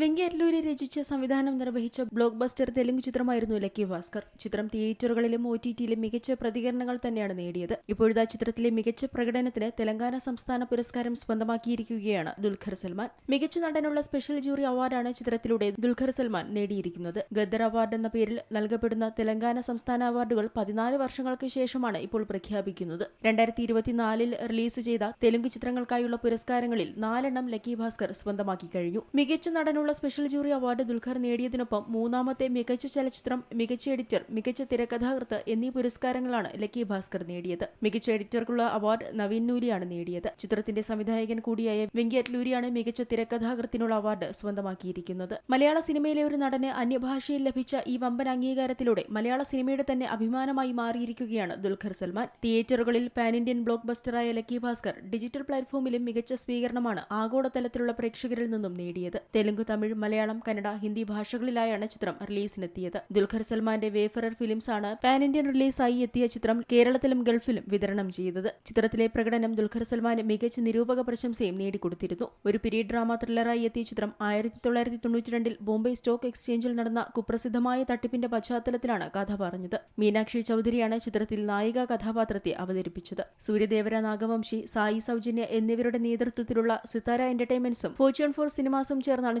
വെങ്കയ്യലൂരി രചിച്ച് സംവിധാനം നിർവഹിച്ച ബ്ലോക്ക് ബസ്റ്റർ തെലുങ്ക് ചിത്രമായിരുന്നു ലക്കി ഭാസ്കർ. ചിത്രം തിയേറ്ററുകളിലും ഒ ടി ടിയിലും മികച്ച പ്രതികരണങ്ങൾ തന്നെയാണ് നേടിയത്. ഇപ്പോഴത്തെ ചിത്രത്തിലെ മികച്ച പ്രകടനത്തിന് തെലങ്കാന സംസ്ഥാന പുരസ്കാരം സ്വന്തമാക്കിയിരിക്കുകയാണ് ദുൽഖർ സൽമാൻ. മികച്ച നടനുള്ള സ്പെഷ്യൽ ജൂറി അവാർഡാണ് ചിത്രത്തിലൂടെ ദുൽഖർ സൽമാൻ നേടിയിരിക്കുന്നത്. ഗദ്ദർ അവാർഡ് എന്ന പേരിൽ നൽകപ്പെടുന്ന തെലങ്കാന സംസ്ഥാന അവാർഡുകൾ പതിനാല് വർഷങ്ങൾക്ക് ശേഷമാണ് ഇപ്പോൾ പ്രഖ്യാപിക്കുന്നത്. രണ്ടായിരത്തി ഇരുപത്തിനാലിൽ റിലീസ് ചെയ്ത തെലുങ്ക് ചിത്രങ്ങൾക്കായുള്ള പുരസ്കാരങ്ങളിൽ നാലെണ്ണം ലക്കി ഭാസ്കർ സ്വന്തമാക്കി കഴിഞ്ഞു. മികച്ച നടനുള്ള സ്പെഷ്യൽ ജൂറി അവാർഡ് ദുൽഖർ നേടിയതിനൊപ്പം മൂന്നാമത്തെ മികച്ച ചലച്ചിത്രം മികച്ച എഡിറ്റർ മികച്ച തിരക്കഥാകൃത്ത് എന്നീ പുരസ്കാരങ്ങളാണ് ലക്കി ഭാസ്കർ നേടിയത്. മികച്ച എഡിറ്റർക്കുള്ള അവാർഡ് നവീൻ നൂലിയാണ് നേടിയത്. ചിത്രത്തിന്റെ സംവിധായകൻ കൂടിയായ വെങ്കിയറ്റ്ലൂരിയാണ് മികച്ച തിരക്കഥാകൃത്തിനുള്ള അവാർഡ് സ്വന്തമാക്കിയിരിക്കുന്നത്. മലയാള സിനിമയിലെ ഒരു നടന് അന്യഭാഷയിൽ ലഭിച്ച ഈ വമ്പൻ അംഗീകാരത്തിലൂടെ മലയാള സിനിമയുടെ തന്നെ അഭിമാനമായി മാറിയിരിക്കുകയാണ് ദുൽഖർ സൽമാൻ. തിയേറ്ററുകളിൽ പാൻ ഇന്ത്യൻ ബ്ലോക്ക് ബസ്റ്ററായ ലക്കി ഭാസ്കർ ഡിജിറ്റൽ പ്ലാറ്റ്ഫോമിലും മികച്ച സ്വീകരണമാണ് ആഗോളതലത്തിലുള്ള പ്രേക്ഷകരിൽ നിന്നും നേടിയത്. തെലുങ്ക് തമിഴ് മലയാളം കന്നഡ ഹിന്ദി ഭാഷകളിലായാണ് ചിത്രം റിലീസിനെത്തിയത്. ദുൽഖർ സൽമാന്റെ വേഫറർ ഫിലിംസ് ആണ് പാൻ ഇന്ത്യൻ റിലീസായി എത്തിയ ചിത്രം കേരളത്തിലും ഗൾഫിലും വിതരണം ചെയ്തത്. ചിത്രത്തിലെ പ്രകടനം ദുൽഖർ സൽമാന് മികച്ച നിരൂപക പ്രശംസയും നേടിക്കൊടുത്തിരുന്നു. ഒരു പീരീഡ് ഡ്രാമ ത്രില്ലറായി എത്തിയ ചിത്രം ആയിരത്തി തൊള്ളായിരത്തി തൊണ്ണൂറ്റിരണ്ടിൽ ബോംബെ സ്റ്റോക്ക് എക്സ്ചേഞ്ചിൽ നടന്ന കുപ്രസിദ്ധമായ തട്ടിപ്പിന്റെ പശ്ചാത്തലത്തിലാണ് കഥ പറഞ്ഞത്. മീനാക്ഷി ചൌധരിയാണ് ചിത്രത്തിൽ നായിക കഥാപാത്രത്തെ അവതരിപ്പിച്ചത്. സൂര്യദേവര നാഗവംശി സായി സൗജന്യ എന്നിവരുടെ നേതൃത്വത്തിലുള്ള സിത്താര എന്റർടൈൻമെന്റ്സും ഫോർച്യൂൺ ഫോർ സിനിമാസും ചേർന്നാണ്